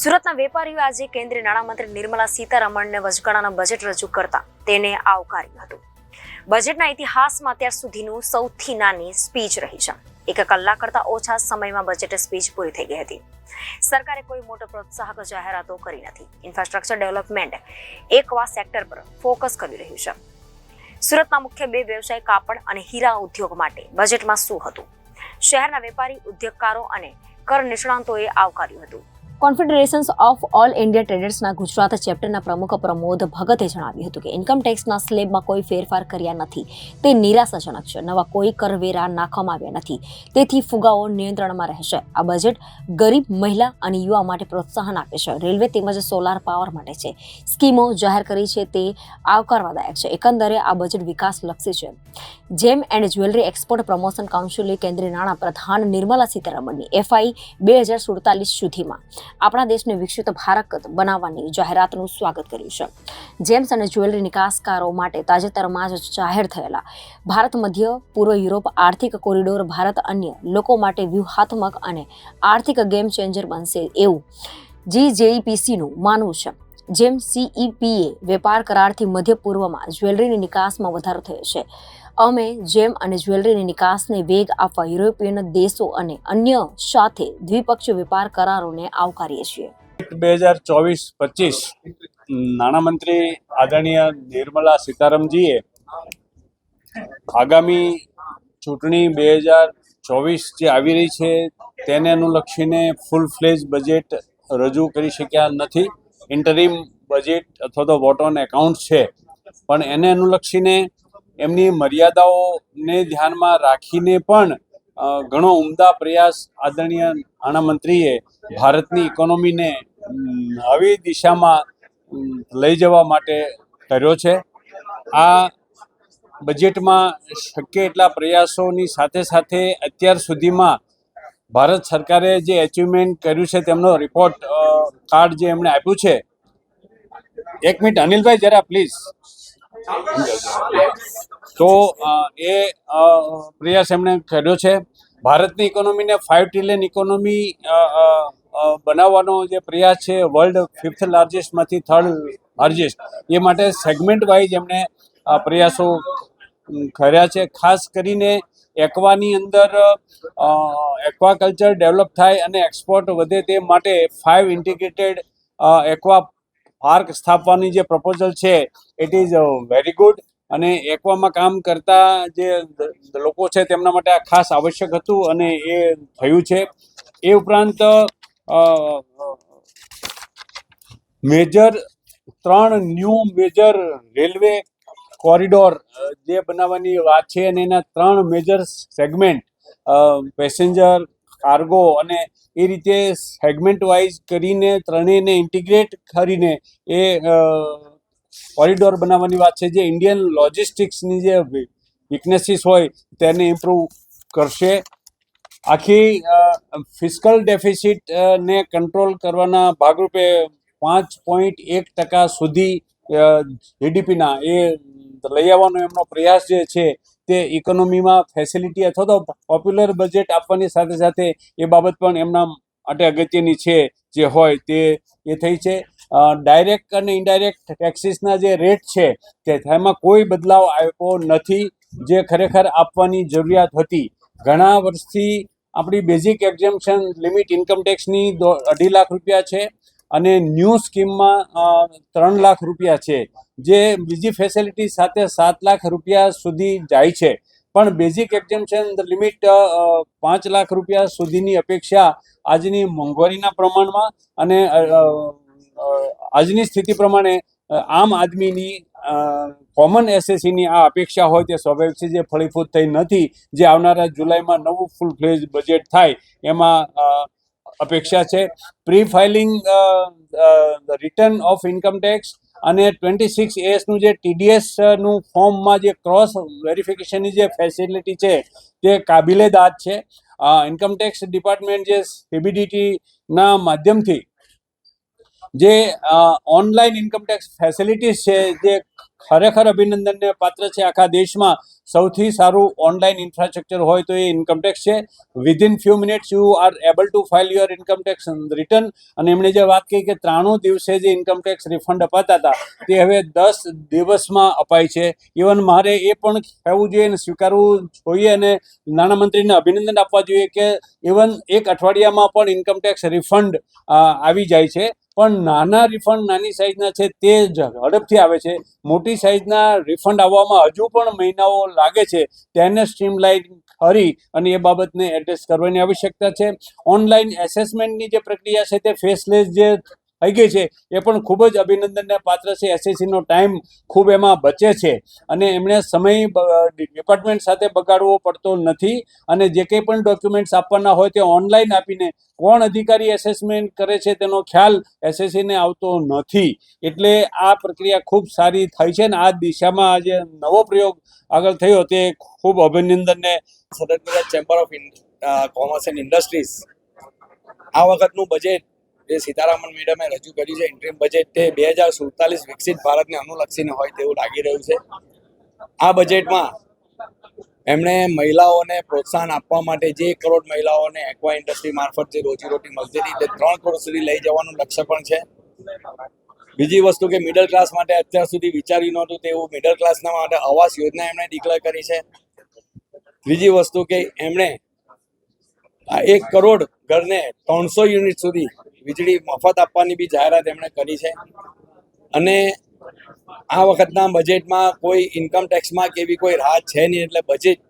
સુરતના વેપારીઓ આજે કેન્દ્રીય નાણામંત્રી નિર્મલા સીતારમણને વચગાળાના બજેટ રજૂ કરતા તેને આવકાર્યું હતું. બજેટના ઇતિહાસમાં અત્યાર સુધીનું સૌથી નાની સ્પીચ રહી છે. એક કલાક કરતાં ઓછા સમયમાં બજેટ સ્પીચ પૂરી થઈ ગઈ હતી. સરકારે કોઈ મોટો પ્રોત્સાહક જાહેરાતો કરી નથી. ઇન્ફ્રાસ્ટ્રક્ચર ડેવલપમેન્ટ એકવા સેક્ટર પર ફોકસ કરી રહ્યું છે. સુરતના મુખ્ય બે વ્યવસાય કાપડ અને હીરા ઉદ્યોગ માટે બજેટમાં શું હતું? શહેરના વેપારી, ઉદ્યોગકારો અને કર નિષ્ણાંતોએ આવકાર્યું હતું. કોન્ફેડરેશન્સ ઓફ ઓલ ઇન્ડિયા ટ્રેડર્સના ગુજરાત ચેપ્ટરના પ્રમુખ પ્રમોદ ભગતે જણાવ્યું હતું કે ઇન્કમ ટેક્સના સ્લેબમાં કોઈ ફેરફાર કર્યા નથી. તે નિરાશાજનક છે. નવા કોઈ કરવેરા નાખવામાં આવ્યા નથી. તેથી ફુગાઓ નિયંત્રણમાં રહેશે. આ બજેટ ગરીબ મહિલા અને યુવા માટે પ્રોત્સાહન આપે છે. રેલવે તેમજ સોલાર પાવર માટે છે. સ્કીમો જાહેર કરી છે તે આવકારવાદાયક છે. એકંદરે આ બજેટ વિકાસલક્ષી છે. Gem and jewellery export promotion કાઉન્સિલે કેન્દ્રીય નાણાં પ્રધાન નિર્મલા સીતારમણની એફઆઈ બે હજાર સુડતાલીસ સુધીમાં આપણા દેશને વિકસિત ભારત બનાવવાની જાહેરાતનું સ્વાગત કર્યું છે. જેમ્સ અને જ્વેલરી નિકાસકારો માટે તાજેતરમાં જ જાહેર થયેલા ભારત મધ્ય પૂર્વ યુરોપ આર્થિક કોરિડોર ભારત અન્ય લોકો માટે વ્યૂહાત્મક અને આર્થિક ગેમ ચેન્જર બનશે એવું જીજેઈપીસીનું માનવું છે. જેમ સીઈપીએ વેપાર કરારથી મધ્ય પૂર્વમાં જ્વેલરીની નિકાસમાં વધારો થયો છે. અમે જેમ અને જ્વેલરીની નિકાસને વેગ આપવા યુરોપિયન દેશો અને અન્ય સાથે દ્વિપક્ષીય વેપાર કરારોને આવકારીએ છીએ. બે હજાર ચોવીસ પચીસ નાણામંત્રી આદરણીય નિર્મલા સીતારામજીએ આગામી ચૂંટણી બે હજાર ચોવીસ જે આવી રહી છે તેને અનુલક્ષીને ફૂલ ફ્લેજ બજેટ રજૂ કરી શક્યા નથી. ઇન્ટરીમ બજેટ અથવા તો વોટ ઓન એકાઉન્ટ છે. પણ એને અનુલક્ષીને એમની મર્યાદાઓને ધ્યાનમાં રાખીને પણ ઘણો ઉમદા પ્રયાસ આદરણીય નાણામંત્રીએ ભારતની ઇકોનોમીને નવી દિશામાં લઈ જવા માટે કર્યો છે. આ બજેટમાં શક્ય એટલા પ્રયાસોની સાથે સાથે અત્યાર સુધીમાં ભારત સરકારે જે એચિવમેન્ટ કર્યું છે તેમનો રિપોર્ટ કાર્ડ જે એમણે આપ્યું છે. એક મિનિટ, અનિલભાઈ, જરા પ્લીઝ તો એ પ્રયાસ એમણે કર્યો છે. ભારતની ઇકોનોમીને ફાઇવ ટ્રિલિયન ઇકોનોમી બનાવવાનો જે પ્રયાસ છે વર્લ્ડ ફિફ્થ લાર્જેસ્ટમાંથી થર્ડ લાર્જેસ્ટ એ માટે સેગમેન્ટ વાઇઝ એમણે પ્રયાસો કર્યા છે. ખાસ કરીને એકવાની અંદર એક્વાકલ્ચર ડેવલપ થાય અને એક્સપોર્ટ વધે તે માટે ફાઇવ ઇન્ટિગ્રેટેડ એક્વા પાર્ક સ્થાપવાની જે પ્રપોઝલ છે ઇટ ઇઝ વેરી ગુડ અને એકવામાં કામ કરતા જે લોકો છે, તેમના માટે આ ખાસ આવશ્યક હતું અને એ થયું છે. એ ઉપરાંત મેજર ત્રણ ન્યૂ મેજર રેલવે કોરિડોર જે બનાવવાની વાત છે અને એના ત્રણ મેજર સેગમેન્ટ પેસેન્જર કાર્ગો અને એ રીતે સેગમેન્ટ વાઇઝ કરીને ત્રણેયને ઇન્ટિગ્રેટ કરીને એ કોરિડોર બનાવવાની વાત છે. જે ઇન્ડિયન લોજિસ્ટિક્સની જે વીકનેસીસ હોય તેને ઇમ્પ્રૂવ કરશે. આખી ફિસ્કલ ડેફિસિટને કંટ્રોલ કરવાના ભાગરૂપે પાંચ પોઈન્ટ એક ટકા સુધી જીડીપીના એ લઈ આવવાનો એમનો પ્રયાસ જે છે તે ઇકોનોમીમાં ફેસિલિટી અથવા તો પોપ્યુલર બજેટ આપવાની સાથે સાથે એ બાબત પણ એમના માટે અગત્યની છે, જે હોય તે એ થઈ છે. ડાયરેક્ટ અને ઇનડાયરેક્ટ ટેક્સીસના જે રેટ છે, તે તેમાં કોઈ બદલાવ આવ્યો નથી, જે ખરેખર આપવાની જરૂરિયાત હતી. ઘણા વર્ષથી આપણી બેઝિક એક્ઝેમ્પશન લિમિટ ઇન્કમ ટેક્સની અઢી લાખ રૂપિયા છે. અને ન્યૂ સ્કીમમાં ત્રણ લાખ રૂપિયા છે, જે બીજી ફેસિલિટી સાથે સાત લાખ રૂપિયા સુધી જાય છે. પણ બેઝિક એક્ઝેમ્પશન લિમિટ પાંચ લાખ રૂપિયા સુધીની અપેક્ષા આજની મોંઘવારીના પ્રમાણમાં અને આજની સ્થિતિ પ્રમાણે આમ આદમીની કોમન એસએસસીની આ અપેક્ષા હોય તે સ્વાભાવિક છે જે ફળીફૂટ થઈ નથી, જે આવનારા જુલાઈમાં નવું ફૂલ ફ્લેજ બજેટ થાય, એમાં અપેક્ષા છે. Pre filing return of income tax અને ટ્વેન્ટી સિક્સ એસનું જે ટીડીએસનું ફોર્મમાં જે ક્રોસ વેરિફિકેશનની જે ફેસિલિટી છે, તે કાબિલે દાદ છે. ઇન્કમ ટેક્સ ડિપાર્ટમેન્ટ જે સીબીડીટીના માધ્યમથી જે ઓનલાઈન ઇન્કમ ટેક્સ ફેસિલિટીઝ છે, જે ખરેખર અભિનંદનને પાત્ર છે આખા દેશમાં સૌથી સારું ઓનલાઈન ઇન્ફ્રાસ્ટ્રક્ચર હોય તો એ ઇન્કમટેક્સ છે. Within few minutes you are able to file your income tax return અને એમણે જે વાત કહી કે ત્રાણું દિવસે જે ઇન્કમટેક્સ રિફંડ અપાતા હતા, તે હવે દસ દિવસમાં અપાય છે. ઇવન મારે એ પણ કહેવું જોઈએ અને સ્વીકારવું જોઈએ અને નાણામંત્રીને અભિનંદન આપવા જોઈએ કે ઇવન એક અઠવાડિયામાં પણ ઇન્કમટેક્સ રિફંડ આવી જાય છે. પણ નાના રિફંડ નાની સાઇઝના છે તે જ ઝડપથી આવે છે. મોટી સાઇઝના રિફંડ આવવામાં હજુ પણ મહિનાઓ લાગે છે, તેને સ્ટ્રીમલાઇન કરી અને એ બાબતને એડ્રેસ કરવાની આવશ્યકતા છે. ઓનલાઈન એસેસમેન્ટની જે પ્રક્રિયા છે તે ફેસલેસ જે ગઈ છે. એ પણ ખૂબ જ અભિનંદનને પાત્ર છે. એસએસસીનો ટાઈમ ખૂબ એમાં બચે છે અને એમણે સમય ડિપાર્ટમેન્ટ સાથે બગાડવો પડતો નથી અને જે કંઈ પણ ડોક્યુમેન્ટ્સ આપવાના હોય તે ઓનલાઈન આપીને કોણ અધિકારી એસેસમેન્ટ કરે છે તેનો ખ્યાલ એસએસસીને આવતો નથી. એટલે આ પ્રક્રિયા ખૂબ સારી થઈ છે ને આ દિશામાં આજે નવો પ્રયોગ આગળ થયો તે ખૂબ અભિનંદનને સદન chamber of commerce and industries આ વખતનું બજેટ જે સીતારામન મેડમે રજૂ કર્યું છે ઇન્ટ્રીમ બજેટ તે બે હજાર સુડતાલીસ વિકસિત ભારતને અનુલક્ષીને હોય તેવું લાગી રહ્યું છે. આ બજેટમાં એમણે મહિલાઓને પ્રોત્સાહન આપવા માટે જે કરોડ મહિલાઓને એક્વા ઇન્ડસ્ટ્રી મારફત જે રોજીરોટી મળતી હતી, તે ત્રણ કરોડ સુધી લઈ જવાનું લક્ષ્ય પણ છે. બીજી વસ્તુ કે મિડલ ક્લાસ માટે અત્યાર સુધી વિચાર્યું નહોતું તેવું મિડલ ક્લાસના માટે આવાસ યોજના એમણે ડિક્લેર કરી છે. ત્રીજી વસ્તુ કે એમણે એક કરોડ ઘરને ત્રણસો યુનિટ સુધી વીજળી મફત આપવાની બી જાહેરાત એમણે કરી છે. અને આ વખતના બજેટમાં કોઈ ઇન્કમ ટેક્સમાં કે એવી કોઈ રાહત છે નહીં એટલે બજેટ,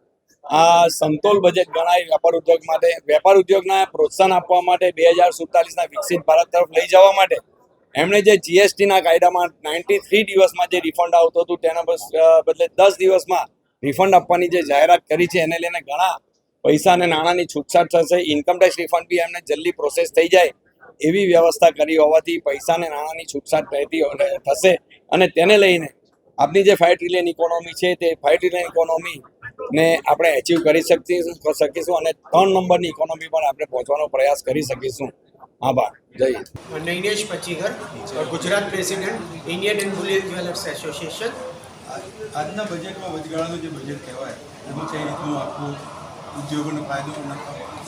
આ સમતોલ બજેટ ગણાય વેપાર ઉદ્યોગ માટે. વેપાર ઉદ્યોગના પ્રોત્સાહન આપવા માટે બે હજાર સુડતાલીસના વિકસિત ભારત તરફ લઈ જવા માટે એમણે જે જીએસટીના કાયદામાં નાઇન્ટી થ્રી દિવસમાં જે રિફંડ આવતું હતું તેના બદલે દસ દિવસમાં રિફંડ આપવાની જે જાહેરાત કરી છે એને લઈને ઘણા પૈસા અને નાણાંની છૂટછાટ થશે. ઇન્કમ ટેક્સ રિફંડ બી એમને જલ્દી પ્રોસેસ થઈ જાય. એવી વ્યવસ્થા કરી હોવાથી પૈસા અને નાણાંની છૂટછાટ રહેતી થશે. અને તેને લઈને આપની જે ફાઇવ ટ્રિલિયન ઇકોનોમી છે તે ફાઇવ ટ્રિલિયન ઇકોનોમી ને આપણે એચીવ કરી શકીશું શકીશું અને ત્રણ નંબરની ઇકોનોમી પણ આપણે પહોંચવાનો પ્રયાસ કરી શકીશું. આભાર. જય. Nainesh Pachighar Gujarat president Indian and bullion jewellers association આજના બજેટમાં વચગાળાનું જે બજેટ કહેવાય એમાં કઈ રીતનું આખું ઉદ્યોગોનો ફાયદો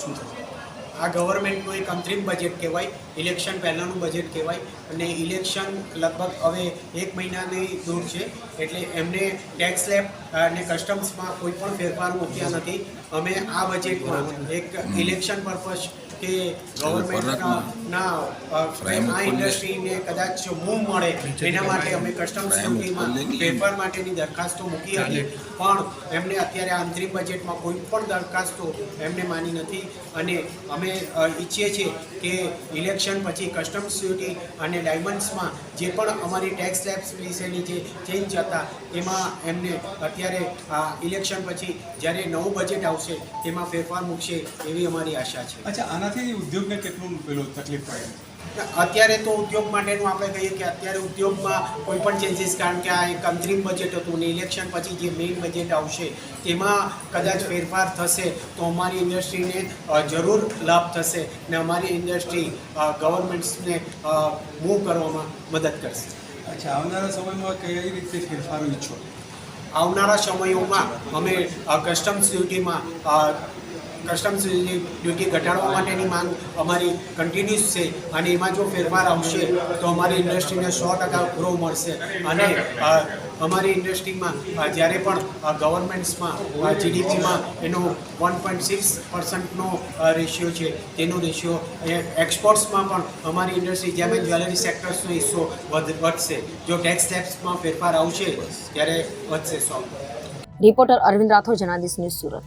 શું થશે? આ ગવર્મેન્ટનું એક અંતરિમ બજેટ કહેવાય ઇલેક્શન પહેલાંનું બજેટ કહેવાય અને ઇલેક્શન લગભગ હવે એક મહિનાની દૂર છે, એટલે એમને ટેક્સ લેબ અને કસ્ટમ્સમાં કોઈ પણ ફેરફાર મૂક્યા નથી. અમે આ બજેટમાં એક ઇલેક્શન પર્પઝ કે ગવર્મેન્ટના આ ઇન્ડસ્ટ્રીને કદાચ મૂવ મળે એના માટે અમે કસ્ટમ્સ ડ્યુટીમાં ફેરફાર માટેની દરખાસ્તો મૂકી હતી. પણ એમને અત્યારે આંતરિક અંતરિમ બજેટમાં કોઈ પણ દરખાસ્તો એમને માની નથી. અને અમે ઈચ્છીએ છીએ કે ઇલેક્શન પછી કસ્ટમ્સ ડ્યુટી અને ડાયમંડ્સમાં જે પણ અમારી ટેક્સ સ્લેબ્સ વિશેની જે ચેન્જ હતા એમાં એમને અત્યારે આ ઇલેક્શન પછી જ્યારે નવું બજેટ આવશે તેમાં ફેરફાર મૂકશે એવી અમારી આશા છે. અચ્છા આનાથી ઉદ્યોગને કેટલું પેલો તકલીફ પડે? અત્યારે તો ઉદ્યોગ માટેનું આપણે કહીએ કે અત્યારે ઉદ્યોગમાં કોઈ પણ ચેન્જીસ કારણ કે આ એક અંતરિમ બજેટ હતું ને ઇલેક્શન પછી જે મેઇન બજેટ આવશે તેમાં કદાચ ફેરફાર થશે તો અમારી ઇન્ડસ્ટ્રીને જરૂર લાભ થશે ને અમારી ઇન્ડસ્ટ્રી ગવર્મેન્ટ્સને મૂવ કરવામાં મદદ કરશે. અચ્છા આવનારા સમયમાં કઈ રીતે ફેરફારો ઈચ્છો? આવનારા સમયોમાં અમે કસ્ટમ્સ ડ્યુટીમાં કસ્ટમ્સ ડ્યુટી ઘટાડવા માટેની માંગ અમારી કન્ટિન્યુઅસ છે અને એમાં જો ફેરફાર આવશે તો અમારી ઇન્ડસ્ટ્રીને સો ટકા ગ્રો મળશે. અને અમારી ઇન્ડસ્ટ્રીમાં જ્યારે પણ ગવર્મેન્ટ્સમાં જીડીપીમાં એનો વન પોઈન્ટ સિક્સ પર્સન્ટનો રેશિયો છે, તેનો રેશિયો એક્સપોર્ટ્સમાં પણ અમારી ઇન્ડસ્ટ્રી જેમ જ્વેલરી સેક્ટર્સનો હિસ્સો વધશે. જો ટેક્સ ટેક્સમાં ફેરફાર આવશે, ત્યારે વધશે સો. Reporter Arvind Rathod Janadesh news Surat.